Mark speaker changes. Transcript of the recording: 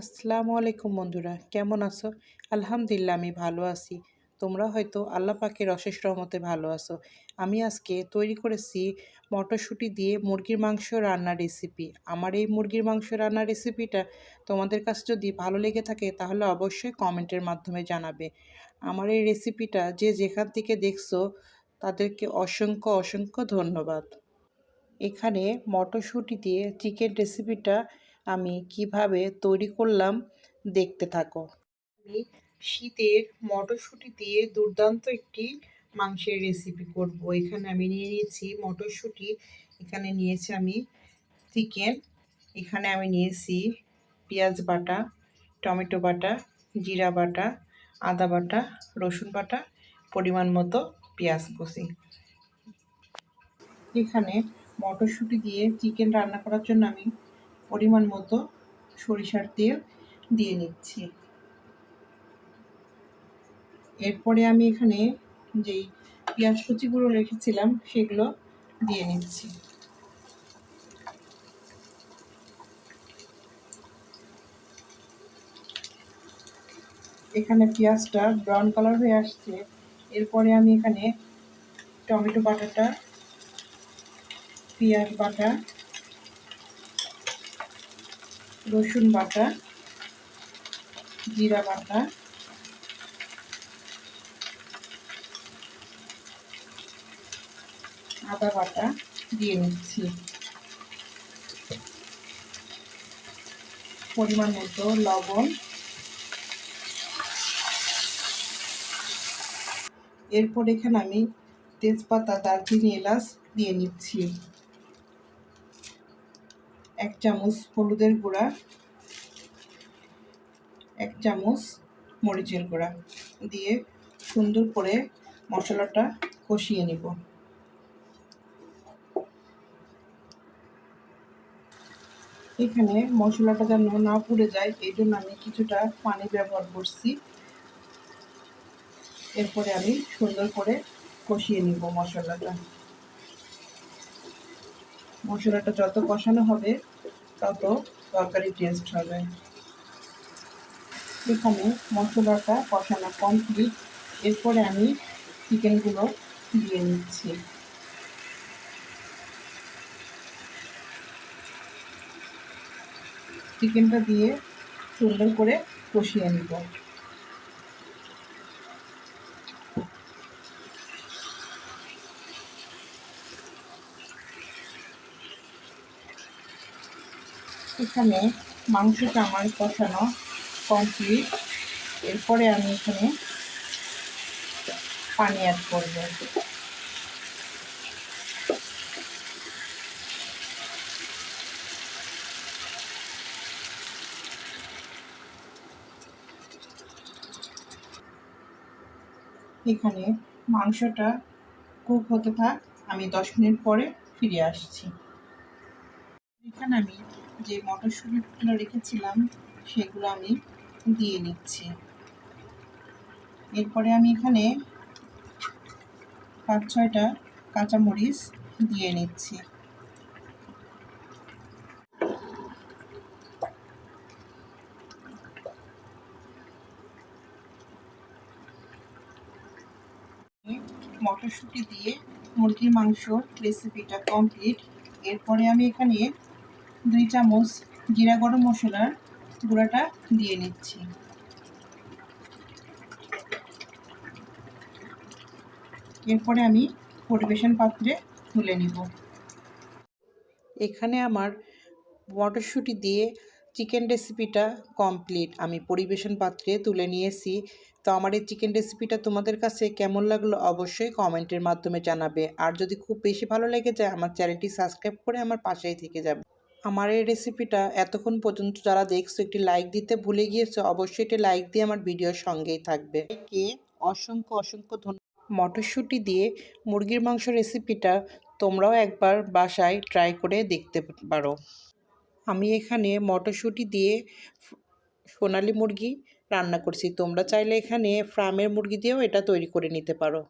Speaker 1: আসসালামু আলাইকুম বন্ধুরা, কেমন আছো? আলহামদুলিল্লাহ, আমি ভালো আছি। তোমরা হয়তো আল্লাহ পাকের অশেষ রহমতে ভালো আছো। আমি আজকে তৈরি করেছি মটরশুঁটি দিয়ে মুরগির মাংস রান্নার রেসিপি আমার এই মুরগির মাংস রান্নার রেসিপিটা তোমাদের কাছে যদি ভালো লেগে থাকে, তাহলে অবশ্যই কমেন্টের মাধ্যমে জানাবে। আমার এই রেসিপিটা যে যেখান থেকে দেখছ, তাদেরকে অসংখ্য অসংখ্য ধন্যবাদ। এখানে মটরশুঁটি দিয়ে চিকেন রেসিপিটা আমি কীভাবে তৈরি করলাম দেখতে থাকো। আমি শীতের মটরশুঁটি দিয়ে দুর্দান্ত একটি মাংসের রেসিপি করব। এখানে আমি নিয়ে নিয়েছি মটরশুঁটি, এখানে নিয়েছি আমি চিকেন এখানে আমি নিয়েছি পেঁয়াজ বাটা, টমেটো বাটা, জিরা বাটা, আদা বাটা, রসুন বাটা, পরিমাণ মতো পেঁয়াজ কুচি। এখানে মটরশুঁটি দিয়ে চিকেন রান্না করার জন্য আমি পরিমাণ মতো সরিষার তেল দিয়ে নিচ্ছি। এরপরে আমি এখানে যেই পেঁয়াজ কুচিগুলো রেখেছিলাম, সেগুলো দিয়ে নিচ্ছি। এখানে পেঁয়াজটা ব্রাউন কালার হয়ে আসছে। এরপরে আমি এখানে টমেটো বাটাটা, পেঁয়াজ বাটা রসুন বাটা, জিরা বাটা, আদা বাটা দিয়ে নিচ্ছি পরিমাণ মতো লবণ। এরপর এখানে আমি তেজপাতা, দারচিনি, এলাচ দিয়ে নিচ্ছি। এক চামচ হলুদের গুঁড়া, এক চামচ মরিচের গুঁড়া দিয়ে সুন্দর করে মশলাটা কষিয়ে নিব। এখানে মশলাটা যেন না পুড়ে যায়, এই জন্য আমি কিছুটা পানি ব্যবহার করছি। এরপরে আমি সুন্দর করে কষিয়ে নিব মশলাটা। মশলাটা যত কষানো হবে, তত তরকারি টেস্ট হবে। এখানে মশলাটা কষানো কমপ্লিট এরপরে আমি চিকেনগুলো দিয়ে নিচ্ছি। চিকেনটা দিয়ে সুন্দর করে কষিয়ে নিব। এখানে মাংসটা আমার কষানো কমপ্লিট এরপরে আমি এখানে পানি অ্যাড করব এখানে মাংসটা কুক হতে থাক। আমি দশ মিনিট পরে ফিরে আসছি। এখানে আমি যে মটরশুঁটিগুলো রেখেছিলাম, সেগুলো আমি দিয়ে নিচ্ছি। এরপরে আমি এখানে পাঁচ ছয়টা কাঁচামরিচ দিয়ে নিচ্ছি। মটরশুঁটি দিয়ে মুরগির মাংস রেসিপিটা কমপ্লিট এরপরে আমি এখানে দুই চামচ জিরা গরম মশলার গুঁড়াটা দিয়ে নিচ্ছি। এরপরে আমি পরিবেশন পাত্রে তুলে নিব। এখানে আমার মটরশুঁটি দিয়ে চিকেন রেসিপিটা কমপ্লিট। আমি পরিবেশন পাত্রে তুলে নিয়েছি। তো আমার এই চিকেন রেসিপিটা তোমাদের কাছে কেমন লাগল অবশ্যই কমেন্টের মাধ্যমে জানাবে। আর যদি খুব বেশি ভালো লেগে যায়, আমার চ্যানেলটি সাবস্ক্রাইব করে আমার পাশেই থেকে যাবে। আমার এই রেসিপিটা এতক্ষণ পর্যন্ত যারা দেখছ একটি লাইক দিতে ভুলে গিয়েছো অবশ্যই একটি লাইক দিয়ে আমার ভিডিওর সঙ্গেই থাকবে। কে? অসংখ্য অসংখ্য ধন্যবাদ মটরশুঁটি দিয়ে মুরগির মাংস রেসিপিটা তোমরাও একবার বাসায় ট্রাই করে দেখতে পারো। আমি এখানে মটরশুঁটি দিয়ে সোনালি মুরগি রান্না করছি। তোমরা চাইলে এখানে ফার্মের মুরগি দিয়েও এটা তৈরি করে নিতে পারো।